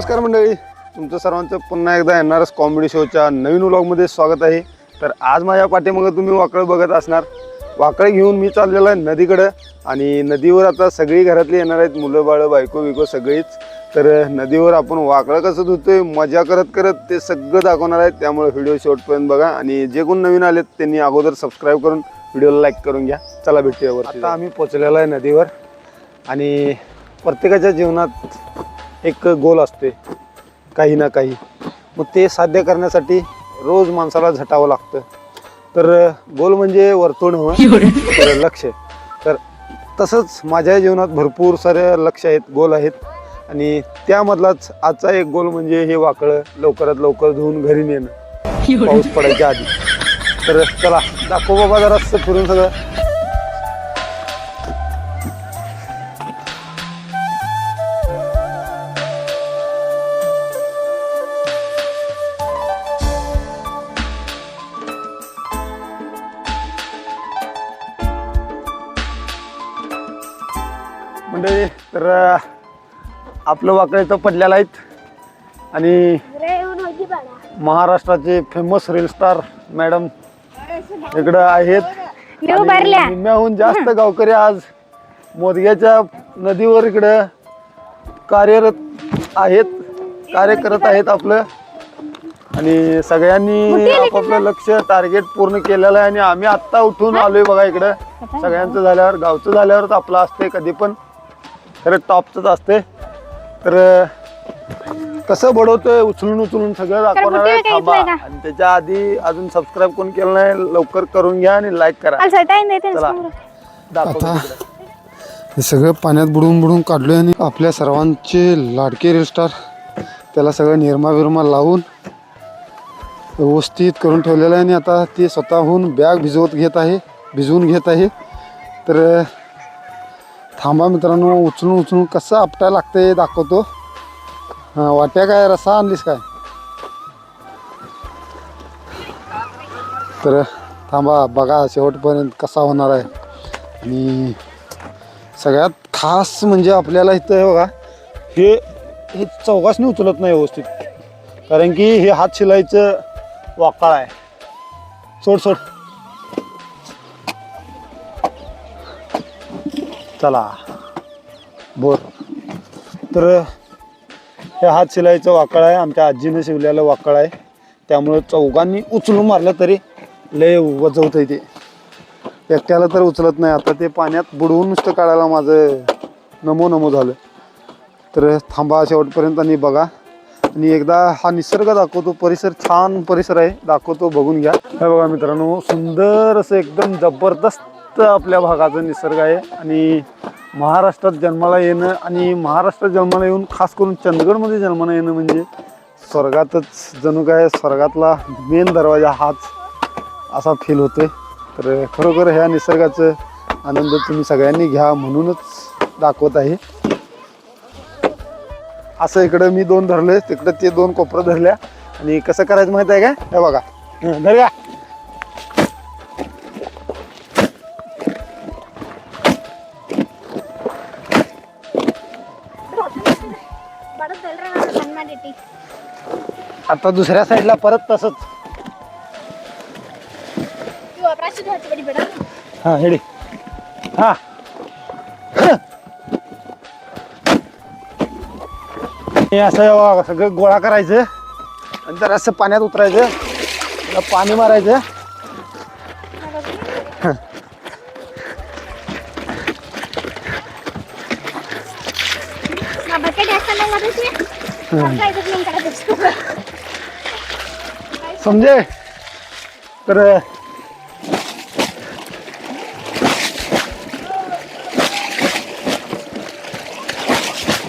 नमस्कार मंडळी. तुमचं सर्वांचं पुन्हा एकदा येणारच कॉमेडी शोच्या नवीन व्लॉगमध्ये स्वागत आहे. तर आज माझ्या पाठीमागं तुम्ही वाकळ बघत असणार. वाकळ घेऊन मी चाललेलो आहे नदीकडं आणि नदीवर आता सगळी घरातली येणार आहेत मुलं बाळं बायको बिको सगळीच. तर नदीवर आपण वाकळं कसं धुतोय मजा करत करत ते सगळं दाखवणार आहेत. त्यामुळे व्हिडिओ शेवटपर्यंत बघा आणि जे कोण नवीन आलेत त्यांनी अगोदर सबस्क्राईब करून व्हिडिओला लाईक करून घ्या. चला भेटूया आता आम्ही पोचलेलो आहे नदीवर आणि प्रत्येकाच्या जीवनात एक गोल असते काही ना काही. मग ते साध्य करण्यासाठी रोज माणसाला झटावं लागतं. तर गोल म्हणजे वर्तुळ नव्हे तर लक्ष. तर तसंच माझ्या जीवनात भरपूर सारे लक्ष आहेत गोल आहेत. आणि त्यामधलाच आजचा एक गोल म्हणजे हे वाकळं लवकरात लवकर धुवून घरी नेणं. पाऊस पडायच्या आधी. तर चला दाखव बाबा जरा फिरून सगळं. म्हणजे तर आपलं वाकळ इथं पडलेलं आहेत. आणि महाराष्ट्राचे फेमस रील स्टार मॅडम इकडं आहेत. निम्म्याहून जास्त गावकरी आज मोदग्याच्या नदीवर इकडं कार्यरत आहेत कार्य करत आहेत आपलं. आणि सगळ्यांनी आपापलं लक्ष टार्गेट पूर्ण केलेलं आहे. आणि आम्ही आत्ता उठून आलोय बघा इकडं. सगळ्यांचं झाल्यावर गावचं झाल्यावरच आपलं असते कधी पण. खरं टॉपचंच असते तर कसं बडवतोय उचलून उचलून सगळं दाखवणार आहे. थांबा? आणि त्याच्या आधी अजून सबस्क्राईब कोण केलं नाही लवकर करून घ्या आणि लाईक करा. चला. तिकडं. हे सगळं पाण्यात बुडून बुडून काढलोय आणि आपल्या सर्वांचे लाडके रील स्टार त्याला सगळं निरमा बिरमा लावून व्यवस्थित करून ठेवलेलं आहे. आणि आता ते स्वतःहून बॅग भिजवत घेत आहे भिजवून घेत आहे. तर थांबा मित्रांनो उचलून उचलून कसं आपटायला लागतंय दाखवतो. हां वाट्या काय रसा आणलीस काय? तर थांबा बघा शेवटपर्यंत कसा होणार आहे. आणि सगळ्यात खास म्हणजे आपल्याला इथं हे बघा हे हे चौघासनी उचलत नाही व्यवस्थित. कारण की हे हात शिलाईचं वाकाळ आहे. सोड सोड. चला. बोर तर हे हात शिलाईचं वाकळ आहे. आमच्या आजीनं शिवलेलं वाकळ आहे. त्यामुळे चौघांनी उचलून मारलं तरी लय वजवतंय ते. एकट्याला तर उचलत नाही. आता ते पाण्यात बुडवून नुसतं काढायला माझं नमो नमो झालं. तर थांबा शेवटपर्यंत आणि बघा. आणि एकदा हा निसर्ग दाखवतो. परिसर छान परिसर आहे. दाखवतो बघून घ्या. हे बघा मित्रांनो सुंदर असं एकदम जबरदस्त आपल्या भागाचा निसर्ग आहे आणि महाराष्ट्रात जन्माला येणं आणि महाराष्ट्रात जन्माला येऊन खास करून चंदगडमध्ये जन्माला येणं म्हणजे स्वर्गातच जणू काय स्वर्गातला मेन दरवाजा हाच असा फील होते तर खरोखर ह्या निसर्गाचं आनंद तुम्ही सगळ्यांनी घ्या म्हणूनच दाखवत आहे. असं इकडं मी दोन धरले तिकडं ते दोन कोपरं धरल्या. आणि कसं करायचं माहीत आहे काय हे बघा. धर का? आता दुसऱ्या साईडला परत तसंच. हा? हेडी हा. हे असं सगळं गोळा करायचं आणि जरा असं पाण्यात उतरायचं त्याला पाणी मारायचं. समजे? तर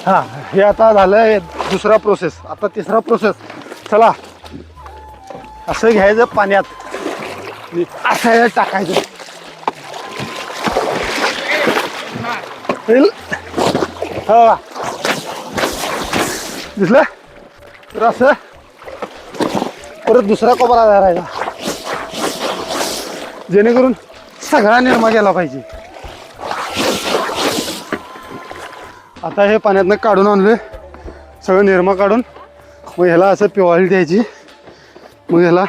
हा हे आता झालंय दुसरा प्रोसेस आता तिसरा प्रोसेस चला. असं घ्यायचं पाण्यात. असं टाकायचं? हो? दिसलं तर असं परत दुसरा कोपरा धरायचा. जेणेकरून सगळा निर्मा गेला पाहिजे. आता हे पाण्यातनं काढून आणलं सगळं निरमा काढून. मग ह्याला असं पिवाळी द्यायची. मग ह्याला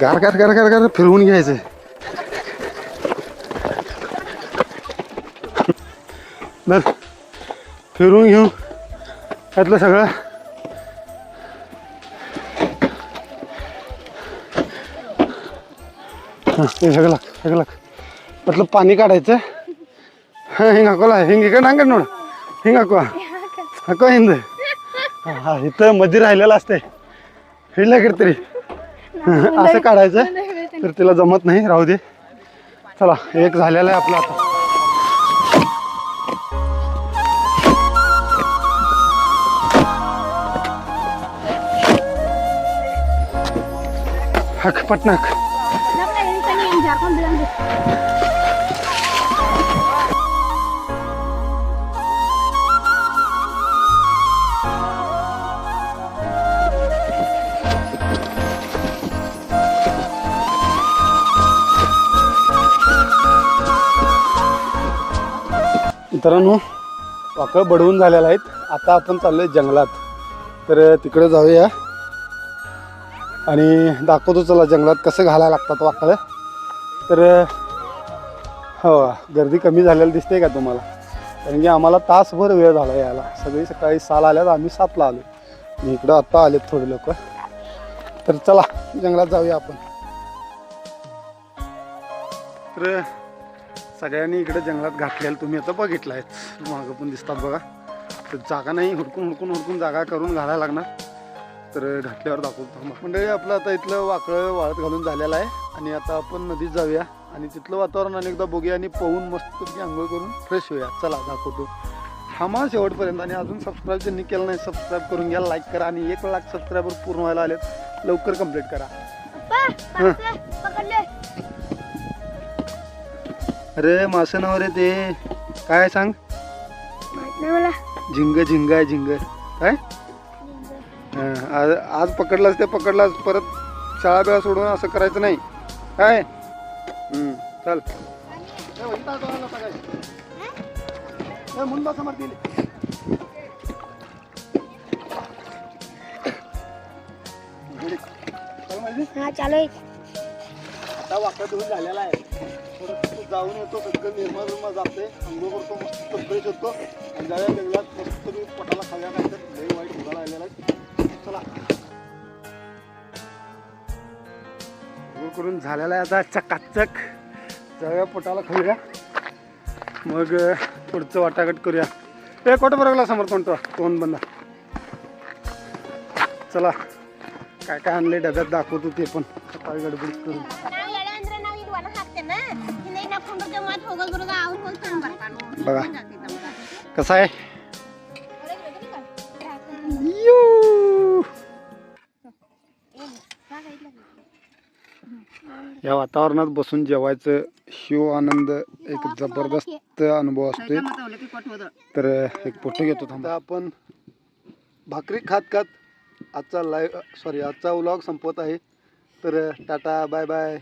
गार गार गार गार गार फिरवून घ्यायचं बर फिरवून घेऊन त्यातलं सगळं. हां ते सगळं लाग सगळं लाग. त्यातलं पाणी काढायचं. हां हिंग हाकोला हिंग इकडे नांगड नोड. हिंग हाको हिंद. हा इथं मध्ये राहिलेलं असते हिंडला इकडे तरी. असं काढायचं तर तिला जमत नाही राहू दे. चला एक झालेला आहे आपला आता. हक पटनाक. मित्रांनो वाकळ बडवून झालेला आहेत. आता आपण चाललोय जंगलात. तर तिकडे जाऊया. आणि दाखवतो चला जंगलात कसं घालायला लागतात वाकळं. तर हो गर्दी कमी झालेली दिसते का तुम्हाला? कारण की आम्हाला तासभर वेळ झाला यायला. सगळी सकाळी साल आल्यात आम्ही सातला आलो मी इकडं आत्ता आलेत थोडे लोक तर चला जंगलात जाऊया आपण. तर सगळ्यांनी इकडे जंगलात घातलेलं तुम्ही आता बघितलं आहेत मागं पण दिसतात बघा. तर जागा नाही हुडकून हुडकून हुडकून जागा करून घालायला लागणार. तर घातल्यावर दाखवतो थांबा. मंडळी आपलं आता इथलं वाकळं वाळत घालून झालेलं आहे आणि आता आपण नदीत जाऊया आणि तिथलं वातावरण अनेकदा बघूया आणि पाहून मस्तपैकी आंघोळ करून फ्रेश होऊया. चला दाखवतो. थांबा शेवटपर्यंत आणि अजून सबस्क्राईब ज्यांनी केलं नाही सबस्क्राईब करून घ्या लाईक करा आणि एक लाख सबस्क्रायबर पूर्ण व्हायला आलेत लवकर कंप्लीट करा. अरे मासे नाव रे ते. काय सांग? माहीत नाही मला. झिंग झिंग आहे झिंग. काय? हं, आज आज पकडलास ते पकडलास परत शाळा बिळा सोडून असं करायचं नाही. काय? हं, चल. ए, वैता तो आला आता? हा चालू आहे. वाकडा धुवून झालेला आहे. परत तू जाऊन येतो सगळं निर्मा बिर्मा जाते. अंघोळ करतो मस्त फ्रेश होतो. आणि जाऊया जंगलात मस्त तुम्ही पोटाला खाल्या काय तर लई वाईट उघाला आलेला आहे. चला. करून झालेला आहे आता चकाचक. जाऊया पोटाला खाऊया. मग पुढचं वाटाघाट करूया. ए कोट बरोबर समोर कोणतो कोण बंद? चला. काय काय आणले डब्यात दाखवतो ते पण. सकाळी गडबड करून. बघा. कसं आहे? या वातावरणात बसून जेवायचं शिव आनंद एक जबरदस्त अनुभव असतोय. तर एक फोटो घेतो थांबा. आपण भाकरी खात खात आजचा लाईव्ह सॉरी आजचा व्लॉग संपवत आहे. तर टाटा बाय बाय